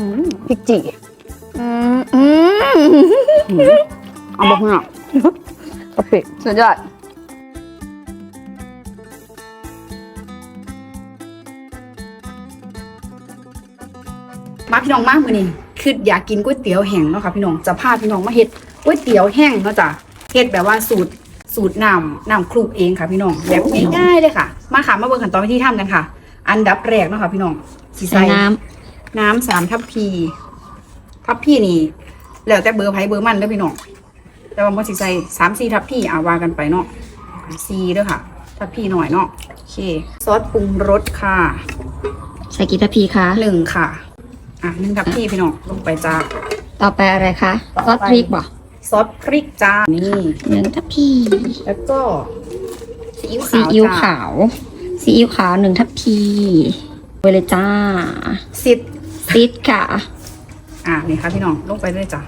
อืมพริกจี่อืมอืมเอาบอกเนาะกะปิสุดยอดมาพี่น้องมากมือนี่คืออยากกินก๋วยเตี๋ยวแห้งเนาะค่ะพี่น้องจะพาพี่น้องมาเฮ็ดก๋วยเตี๋ยวแห้งเนาะจ้ะเฮ็ดแบบว่าสูตรสูตรน้ำน้ำคลุกเองค่ะพี่น้องแบบง่ายๆเลยค่ะ มาค่ะมาเบิ่งขั้นตอนวิธีทำกันค่ะ อันดับแรกเนาะค่ะพี่น้องสิใส่ใส่ น้น้ำสามทัพพี ทัพพีนี่ แล้วแต่เบอร์ไผเบอร์มันเด้อพี่น้องแต่ว่าบ่สิใส่สามสี่ทัพพีอ่าว่ากันไปเนาะสี่เด้อค่ะ ทัพพีหน่อยเนาะโอเค ซอสปรุงรสค่ะำใส่กี่ทัพพีคะหนึ่งค่ะ อะหนึ่งทัพพีพี่น้องลงไปจ้าต่อไปอะไรคะต่อซอสไปพริกบ่ซอสพริกจ้านี่หนึ่งทัพพีแล้วก็ซีอิ๊วซีขาวอิ๊วจ้าขาวซีอิ๊วขาวหนึ่งทัพพีไปเลยจ้าสิบ ซิดค่ะ อะนี่ค่ะพี่น้องลงไปเลยจ้า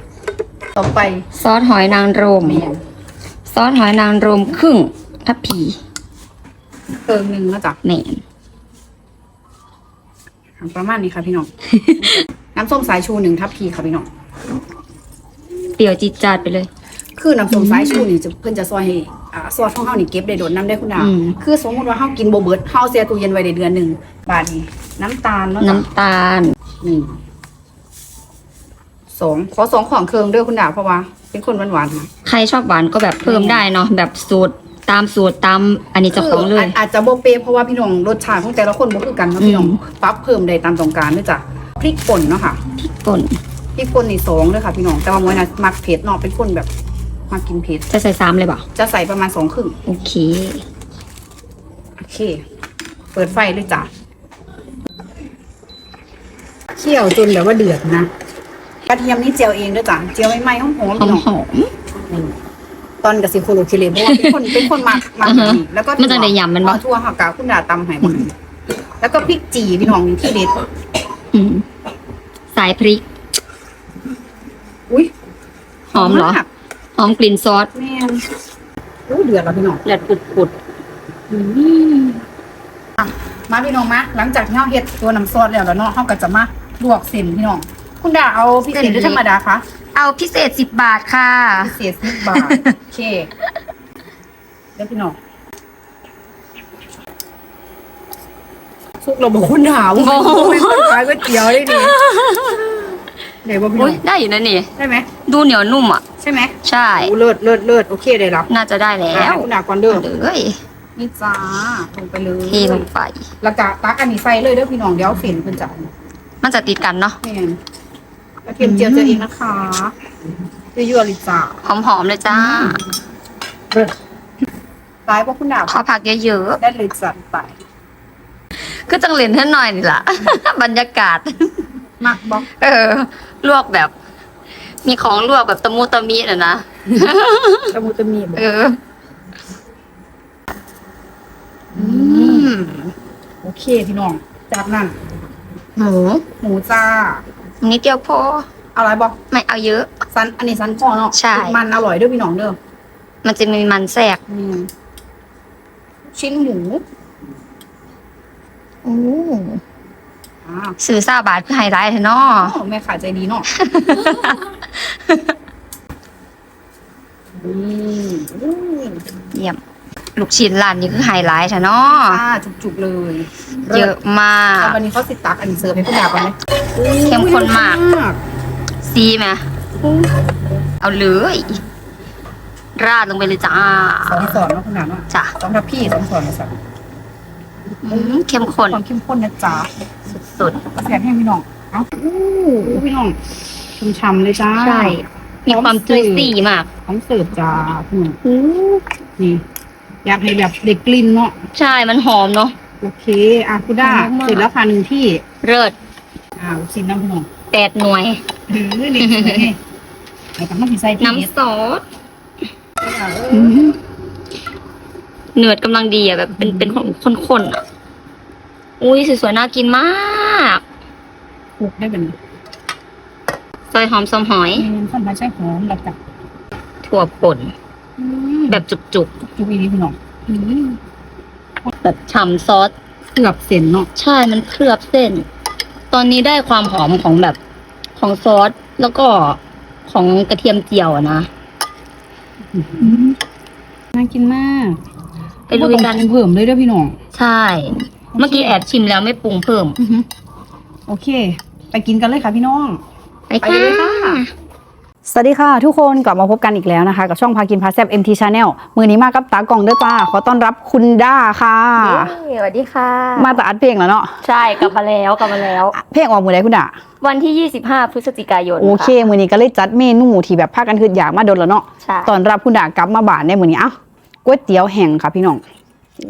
ต่อไปซอสหอยนางรมเมียนซอสหอยนางรมครึ่งทัพพีเติมหนึ่งแล้วจ้ะแหม่นประมาณนี้ค่ะพี่น้อง น้ำส้มสายชูหนึ่งทัพพีค่ะพี่น้องเปรี้ยวจิดจาดไปเลย คือน้ำส้มสายชูนี่จะเพิ่นจะซอยให้อ่าซอสของเฮานี่เก็บได้โดนน้ำได้คุณดาวอืมคือสมมติว่าเฮากินบ่เบิดเฮาเสียตู้เย็นไว้ได้เดือนหนึ่งบาทนี้น้ำตาลเนาะจ้ะน้ำตาล หนึ่งสองขอสองของเครื่องเด้อคุณดาวเพราะว่า เป็นคนหวานๆนะใครชอบหวานก็แบบเพิ่มได้เนาะแบบสูตรตามสูตรตามอันนี้เจะของเลยาอาจจะบ่เป๊ะเพราะว่าพี่น้องรสชาติของแต่ละคนบ่คือกันเนาะพี่น้องอืม ปรับเพิ่มได้ตามต้องการเด้อจ้ะพริกป่นเนาะค่ะพริกป่นพริกป่นนี่สองเด้อค่ะพี่น้องแต่ว่ามื้อนั้นมักเผ็ดเนาะเป็นคนแบบมักกินเผ็ดจะใส่ซ้ำเลยเปล่าจะใส่ประมาณสองครึ่งโอเค โอเค เปิดไฟเลยจ้ะ เคี่ยวจนแบบว่าเดือดนะกระเทียมนี่เจียวเองด้วยจ้ะเจียวไม่ไหม้หอมๆหอพี่มน้องหอมนี่ตอนกับสิโคโลคิเลเพราะว่าเป็นคนเป็นคนมักมักอือฮะนี่แล้วก็มันจะได้ยำมันบ่เอาทั่วหักกาคุณดาตำให้หมดแล้วก็พริกจีพี่น้องนี่ที่เด็ดอืมสายพริก อุ้ยหอมเหรอากหอมกลิ่นซอสแม่นอู้เดือดแล้วพี่น้องเลือดปุดปุดมาพี่น้องมาหลังจากที่เราเฮ็ดตัวน้ำซอสแล้วแล้วเนาะเราก็จะมา ลวกเส้นพี่น้อง คุณดาเอาพิเศษหรือธรรมดาคะเอาพิเศษสิบบาทค่ะ พิเศษสิบบาท โอเคเดี๋ยวพี่น้องซุกเราบอกคุณดาวโอ้โหเป็นคนขายก๋วยเตี๋ยวได้ดีไหนว่าพี่น้อุ้อยงได้อยู่นะนี่ ได้ไหม ดูเหนียวนุ่มอะ ใช่ไหม ใช่โอ้เลิศเลิศเลิศโอเคได้รับน่าจะได้แล้อะวคุณดาวก่อนเด้อเลยนี่จ้าลงไปเลยเทลงไป แล้วก็ตักอันนี้ใส่เลยเด้อพี่น้องเดี๋ยวเส้นเพิ่นจะ มันจะติดกันเนาะแม่นกระเทียมเจียวเจอเองนะคะยั่วๆเลยจ้าหอมๆเลยจ้าเลิศตายเพราะคุณดาวขอผักเยอะได้เลยจัดไปๆก็จังเล่นเท่าหน่อยนี่ล่ะ บรรยากาศมักบอกเออ ลวกแบบ มีของลวกแบบตะมูตะมีน่ะนะตะมูตะมีบอกเอออืมโอเคพี่น้องจากนั้น หมู หมูจ้า นิดเดียวพอ เอาอะไรบอกไม่เอาเยอะ สันอันนี้สันคอเนาะใช่ มันอร่อยด้วยพี่น้องเด้อมันจะมีมันแทรกอืมชิ้นหมูโอ้อ่าสื่อซาบาทคือไฮไลท์เถอะเนาะอ๋อแม่ขายใจดีเนาะ อืมอืม เยี่ยม ลูกชิ้นร้านนี้คือไฮไลท์เถอะเนาะจ้าจุกๆเลยเยอะมากแล้ววันนี้เขาสิตักอันนี้เสิร์ฟให้คุณดาวก่อนไหมเข้มข้นมากมาก ซีไหมเอาเลยราดลงไปเลยจ้าสองสอนเนาะคุณดาวเนาะจ้ะสองทับพี่สองสอนนะสักอืมเข้มข้นความเข้มข้นนะจ๊ะสุดกระแสให้พี่น้องเอ้าอู้พี่น้องชุ่มๆเลยจ้าๆใช่มีความจุยซี่มากของเสิร์ฟจ้าพี่น้องนี่ อยากให้แบบเด็กกลิ่นเนาะใช่มันหอมเนาะโอเคอะคุณด้าหอมมากเสร็จแล้วค่ะหนึ่งที่เลิศอ่าชิมน้ำพี่น้องแปดหน่วยหือนี่นี่ไอ้กับน้ำพริกใส่ที่น้ำซอสอ่าเออือมเนื้อกำลังดีอะแบบ เป็นเป็นข้นๆอะอุ้ยสวยๆน่ากินมากปลูกได้เป็นซอยหอมซอมหอยมีน้ำส้มมาใช้หอมแล้วจ้ะถั่วป่น แบแบบบจุกจุกอีนี้พี่น้องๆ แบบฉ่ำซอส เกือบเส้นเนาะใช่ มันเคลือบเส้น ตอนนี้ได้ความหอมของแบบของซอส แล้วก็ของกระเทียมเจียวอะนะ น่ากินมากไปลุยกันบ่ต้องเพิ่มเลยเด้อพี่น้อง ใช่ เมื่อกี้แอบชิมแล้วไม่ปรุงเพิ่ม โอเค ไปกินกันเลยค่ะพี่น้อง ไปไปเลยค่ะค่ะ สวัสดีค่ะ ทุกคนกลับมาพบกันอีกแล้วนะคะ กับช่องพากินพาแซบ MT Channel มือนี้มากับตากล่องเด้อจ้าขอต้อนรับคุณด้าค่ะสวัสดีค่ะ มาแต่อัดเพลงแล้วเนาะใช่กลับมาแล้วกลับมาแล้ว เพลงออกมือใดคุณด้าวันที่ 25 พฤศจิกายนโอเค มือนี้ก็เลยจัดเมนูที่แบบพากันคืออยากมาโดนแล้วเนาะใช่ตอนรับคุณด่ากลับมาบ้านในมื้อนี้เอ้าก๋วยเตี๋ยวแห้งค่ะพี่น้อง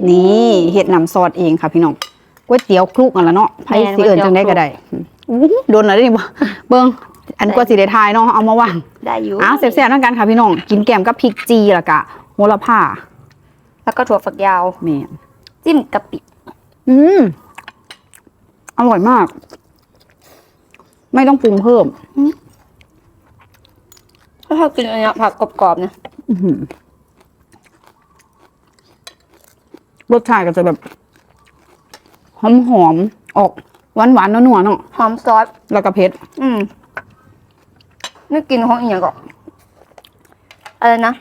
นี่เฮ็ดน้ำซอสเองค่ะพี่น้องก๋วยเตี๋ยวคลุกกันละเนาะไผสิเอิ้นจังได๋ก็ได้อู้หูโดนแล้วนี่บ่เบิ่ง อันกว่าสิได้ทายเนาะเอามาวางได้อยู่อ้าวแซ่บๆนำกันค่ะพี่น้องกินแกมกับพริกจีแล้วก็โหระพาแล้วก็ถั่วฝักยาวแม่นจิ้มกะปิ อืมอร่อยมาก ไม่ต้องปรุงเพิ่มถ้าชอบกินอันเนี้ยผักกรอบๆนะอื้อหือรสชาติก็จะแบบหอมๆออกหวานๆนัวๆเนาะหอมซอสแล้วก็เผ็ด อืม ไม่กินของอีกอย่างก็อะไรนะ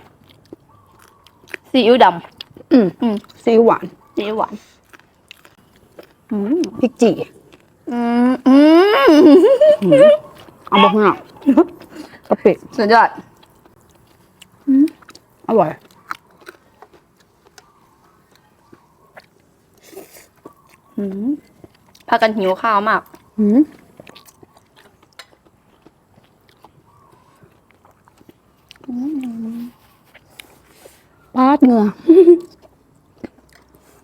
ซีอิ๊วดอืมำอืมซีอิ๊วหวานซีอิ๊วหวานอืมพริกจีอืมอืมเอาบอกหน่อยกะปิสุดยอดอร่อยอืมพากันหิวข้าวมาก อืมาดเหงื่อ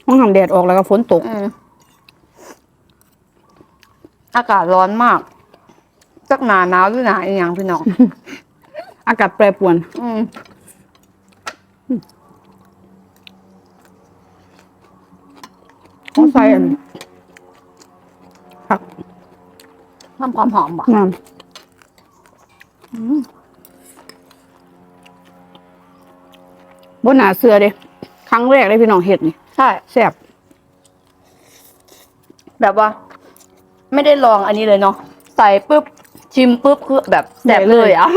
ห้องทำแดดออกแล้วก็ฝนตกอืมอากาศร้อนมากจักหนาหนาวหรือหนาอีกอย่างพี่น้อง อากาศแปรปรวน อืมต้องใส่อันผักเพิ่มความหอมบ่ะน้อืม บนหนาเสือเด้ครั้งแรกเลยพี่น้องเห็ดนี่ใช่ แซ่บแบบว่า ไม่ได้ลองอันนี้เลยเนาะใส่ปุ๊บชิมปุ๊บคือแบบแสบเลยอะ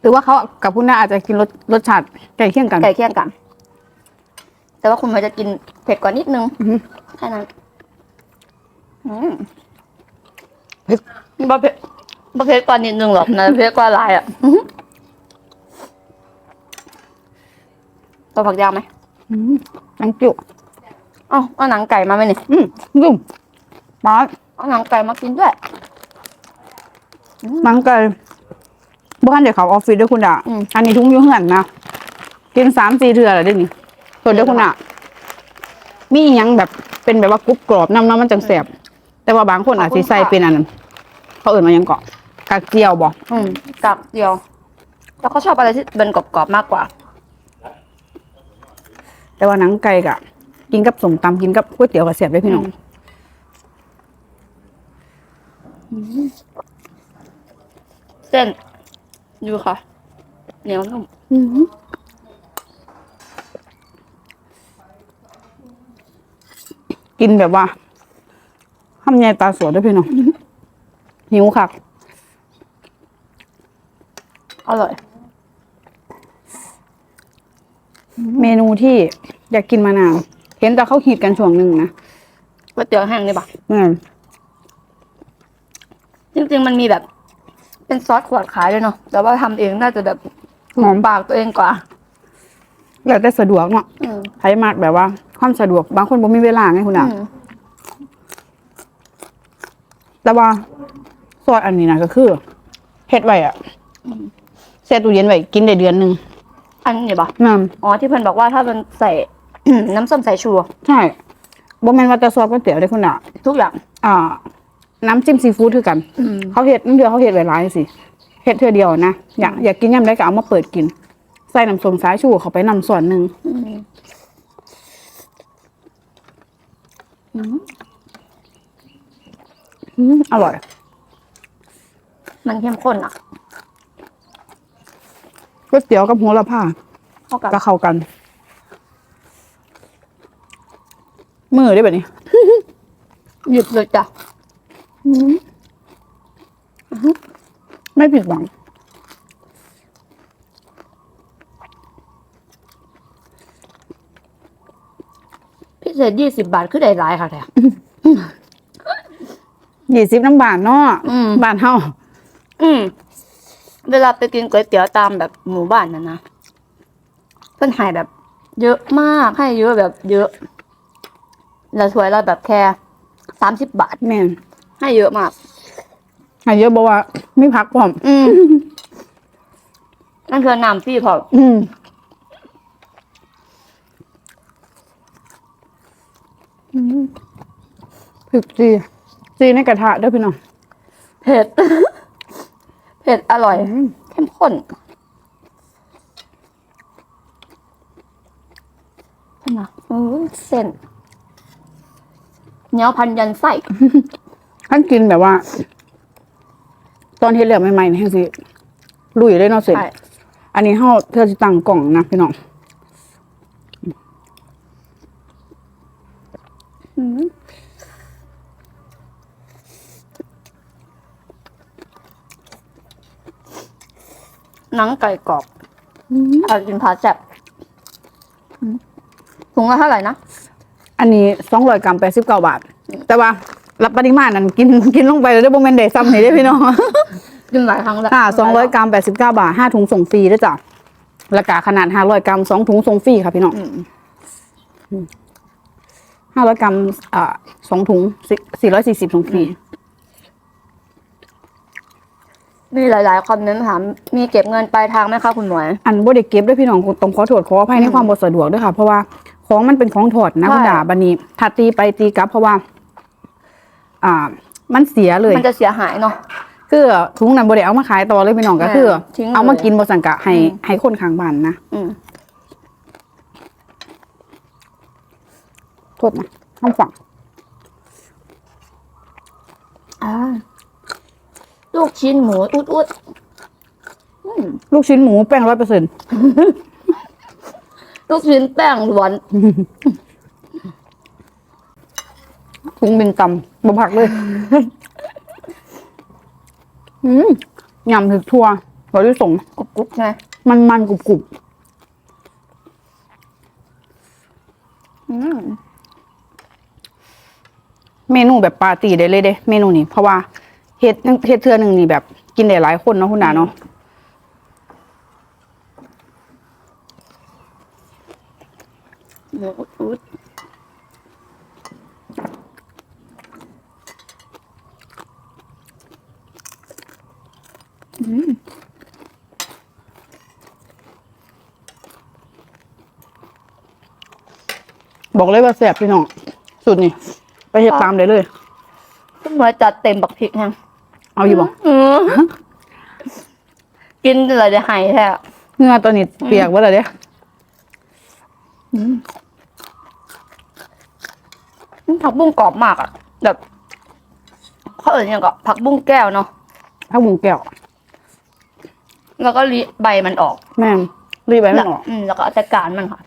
หรือว่าเขากับคุณน้าอาจจะกินรสรสชาติใกล้เคียงกัน ไก่เคี่ยงกัน แต่ว่าคุณมันจะกินเผ็ดกว่านิดนึงอือฮึ แค่นั้นอืมเผ็ดบะเผ็ดบะเผ็ดกว่านิดนึงหรอกนะเผ็ดกว่าหลายอะอื้อหือ ตัวผักยาวไหมอืมนังจิ้วเอ้าเอาหนังไก่มาไหมเนี่ยอืมนุ่มปาดเอาหนังไก่มากินด้วย หนังไก่บ้านเดี๋ยวเขาออฟฟิศด้วยคุณด่าอืม อันนี้ทุ่งอยุ่งเหือนนะกินสามสี่เถื่อแล้วเดี๋ยวนี้ส่วนเดี๋ยวคุณด่ามีอหยังแบบเป็นแบบว่ากรุบกรอบน้ำน้ำมันจังแสบแต่ว่าบางคนอาจจะใส่เป็นอันนั้นเขาเอื่นมาหยังเกาะกากเจียวบอกอืมกับเดียว แล้วเขาชอบอะไรที่เป็นกรอบๆมากกว่า แต่ว่าหนังไก่กะ กินกับสมตำกินกับก๋วยเตี๋ยวกับแสบได้พี่น้องเส้นดูค่ะเหนียวนุ่มกินแบบว่าห้ำใหญ่ตาสวยด้วยพี่น้องหิวค่ะอร่อย เมนูที่อยากกินมานานเห็นแต่เขาฮิตกันช่วงหนึ่งนะก๋วยเตี๋ยวแห้งนี่ปะอืมจริงๆมันมีแบบ เป็นซอสขวดขายด้วยเนาะแต่ว่าทำเองน่าจะแบบหอมปากตัวเองกว่าแล้วแต่สะดวกเนาะอืมใช้มากแบบว่า ความสะดวกบางคนบ่มีเวลาไงคุณอะ อืมแต่ว่าซอสอันนี้นะก็คือเฮ็ดไว้อะแช่ตู้เย็นไว้กินได้เดือนหนึ่ง อันนี้ปะนั่นอ๋อที่เพิ่นบอกว่าถ้ามันใส่ น้ำส้มสายชูใช่บ่แม่นว่าแต่ซอสก๋วยเตี๋ยวได้อคุณอะ ทุกอย่าง อ่า น้ำจิ้มซีฟู้ดคือกัน อืม เขาเฮ็ดนั่นเดียวเขาเฮ็ดไว้หลายสิเฮ็ดเทื่อเดียวนะ อยากอยากกินยำได้ก็เอามาเปิดกิน ใส่น้ำส้มสายชูเข้าไปนำส่วนหนึ่งอืมอืมอืมอร่อย มันเข้มข้นอะ ก๋วยเตี๋ยวกับโหระพาเข้ากับก็เข้ากัน มือได้แบบนี้ หยุดเลยจ้ะไม่ผิดหวัง พิเศษยี่สิบบาทคือได้หลายค่ะแท้ยี่สิบน้ำบาทเนาะอืมบาทเท่าอืม เวลาไปกินก๋วยเตี๋ยวตามแบบหมู่บ้านนะนะเพิ่นให้แบบ เยอะมากให้เยอะแบบเยอะแล้วถ้วยเราแบบแค่สามสิบบาทแม่นให้เยอะมากอาเยอะบอกว่าไม่พักพร้อมอืมนั่นคือน้ำพี่พออืมผิดจีจีในกระทะเด้วยพี่น้องเผ็ด เผ็ดอร่อยเข้มข้นนะอือเส้นเหนียวพันยันไส้ท่านกินแบบว่า ตอนเฮ็ดเหลือใหม่ๆนี่ให้สิลุยเลยเนาะเสร็จใช่อันนี้เฮาเธอจะตั้งกล่องนะพี่น้อง หนังไก่กรอบเอากินพาแซ่บอืมถุงละเท่าไหร่นะ อันนี้สองร้อยกรัมแปดสิบเก้าบาท แต่ว่ารับปริมาณนั้นกินกินลงไปแล้วได้โมเมนต์เดซ้ำนี่ได้อพี่น้องกินหลายครั้งแล้วค่ะสองร้อยกรัมแปดสิบเก้าบาทห้าถุงส่งฟรีด้วยจ้ะราคาขนาดห้าร้อยกรัมสองถุงส่งฟรีค่ะพี่น้องอืมห้าร้อยกรัมอ่าสองถุงสี่ร้อยสี่สิบส่งฟรี มีหลาย ๆคอมเมนต์ถามมีเก็บเงินปลายทางไหมคะคุณหมวย อันบ่ได้เก็บด้วยพี่น้องต้องขอโทษขออภัยในความบ่สะดวกด้วยค่ะ เพราะว่าของมันเป็นของถอดนะใช่ คุณดาบันนี้ถ้าตีไปตีกลับ เพราะว่า อ่า มันเสียเลย มันจะเสียหายเนาะ คือถุงนั้นบ่ได้เอามาขายต่อเลยพี่น้องก็อ่าคือ ทิ้งเลยเอามากินบ่สังกะให้อืม ให้คนข้างบ้านนะอืมโทษนะห้องฝังอ่า ลูกชิ้นหมูอุดอุดอืมลูกชิ้นหมูแป้งร้อยเปอร์เซ็นต์ลูกชิ้นแป้งล้วนถุงบินตำบ่ผักเลยอืมยำถึกทั่วเราได้ส่งกรุบกรุบใช่ไหมมันมันๆกรุบกรุบอืม เมนูแบบปาร์ตี้ได้เลยเด้เมนูนี้เพราะว่า เฮ็ดเฮ็ดเทื่อหนึ่งนี่แบบ กินได้หลายคนเนาะคุณดาเนาะหมูอุดอุดบอกเลยว่าแซ่บพี่น้องสุดนี่ ไปเฮ็ดตามได้เลยคุณหมวยจัดเต็มบักพริกแฮง เอาอยู่บ่อืมกินอะไรจะหายแท้อะเหงื่อตัวนี้เปียกบ่ล่ะเด้อืมผักบุ้งกรอบมากอะแบบเขาเอ่ยยังก็ผักบุ้งแก้วเนาะผักบุ้งแก้วแล้วก็ลิใบมันออก แม่นรีบไปไม่ออก อืมแล้วก็เอาจัดการมันค่ะ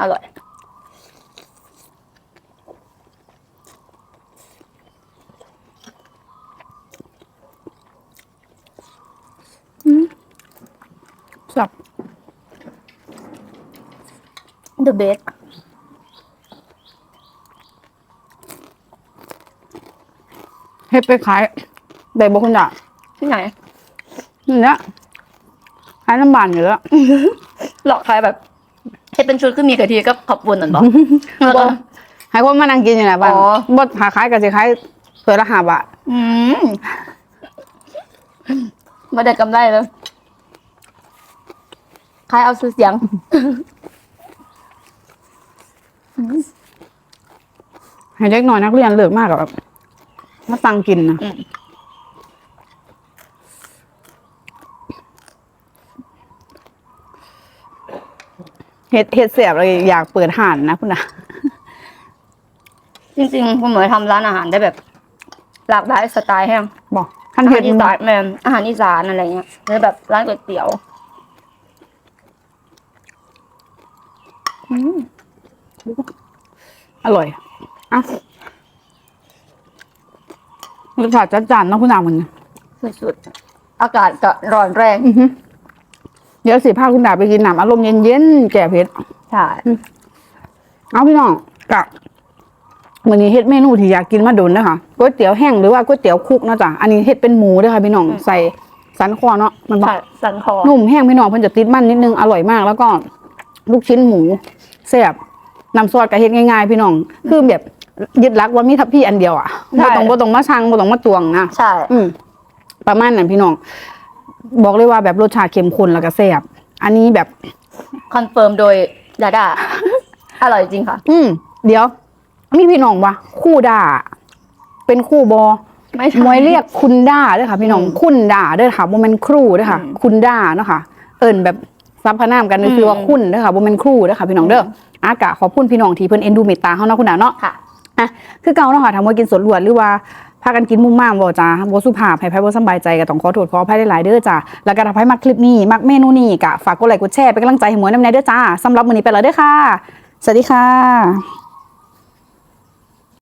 อร่อย สับ the best เฮ็ดไปขายได้บ่คุณดาที่ไหนนี่แหละขายน้ำบานอยู่แล้วหลอกใครแบบให้เป็นชุดขึ้นมีกะทิก็ขอบคุณนั่นบอแล้วก็ให้คนมานั่งกินอยู่ไหนะบ้านอ๋อบ่หาขายก็สิขายถ้วยละ5บาทอืมมาได้กำไรเลยใครเอาซื้อเสียง ให้เด็กน้อยนักเรียนเลิกมากกับแบบมาตังกินนะอืมเฮ็ดเฮ็ดเสียบเลยอยากเปิดห่านนะคุณนะจริงๆคุณหมวยทำร้านอาหารได้แบบ หลากหลายสไตล์แห้งบอกขั้นอาเฮ็หาดรอีสานแม่นอาหารอีสานอะไรเงี้ยหรือแบบร้านก๋วยเตี๋ยว อ ร่อยอะรสชาติจัดจ้านเนาะคุณนามันสุดอากาศก็ร้อนแรงอือหือเดี๋ยวสิพาคุณดาไปกินน้ำอารมณ์เย็นๆแก่เผ็ดใช่เอาพี่น้องกะวันนี้เฮ็ดเมนูที่อยากกินมาโดนนะคะก๋วยเตี๋ยวแห้งหรือว่าก๋วยเตี๋ยวคลุกเนาะจ๊ะอันนี้เฮ็ดเป็นหมูเด้วยค่ะพี่น้องใส่สันคอเนาะมันบอกใช่สันคอนุ่มแห้งพี่น้องเพิ่นจะติดมันนิดนึงอร่อยมาก แล้วก็ลูกชิ้นหมูแซ่บ น้ำซอสก็เฮ็ดง่ายๆ พี่น้อง คือแบบยึดหลักว่ามีทัพพี่อันเดียวอะบ่ต้องบ่ต้องมาชั่งบ่ต้องมาตวงนะใช่ อืมประมาณนั้นพี่น้อง บอกเลยว่าแบบรสชาติเข้มข้นแล้วก็แซ่บอันนี้แบบ คอนเฟิร์มโดยดาดา อร่อยจริงค่ะ อืมเดี๋ยว มีพี่น้องวะคู่ด่า เป็นคู่บอไม่ใช่ มวยเรียกคุณด่าด้วยค่ะ พี่น้องอืมคุณด่าด้วยค่ะโมเมนครูด้วยค่ะ อืม คุณด่าเนาะค่ะ เอิญแบบ ซับพนามกันคือว่าอืมคุณด้วยค่ะโมเมนครูด้วยค่ะพี่น้องเด้ออากะขอบคุณพี่น้องที่เพิ่นเอ็นดูเมตตาเฮาเนาะคุณดาเนาะค่ะอะคือเก่าเนาะค่ะทำว่ากินสดลวดหรือว่าพากันกินมุมม่ามบ่จ้าบ่สุภาพให้ไผบ่สำบายใจก็ต้องขอโทษขออภัยหลายๆเด้อจ้าแล้วก็ถ้าไผมักคลิปนี้ มักเมนูนี้ก็ฝากกดไลค์กดแชร์เป็นกำลังใจให้หมวยนำแน่เด้อจ้าสำหรับมื้อนี้ไปแล้วเด้อค่ะ สวัสดีค่ะ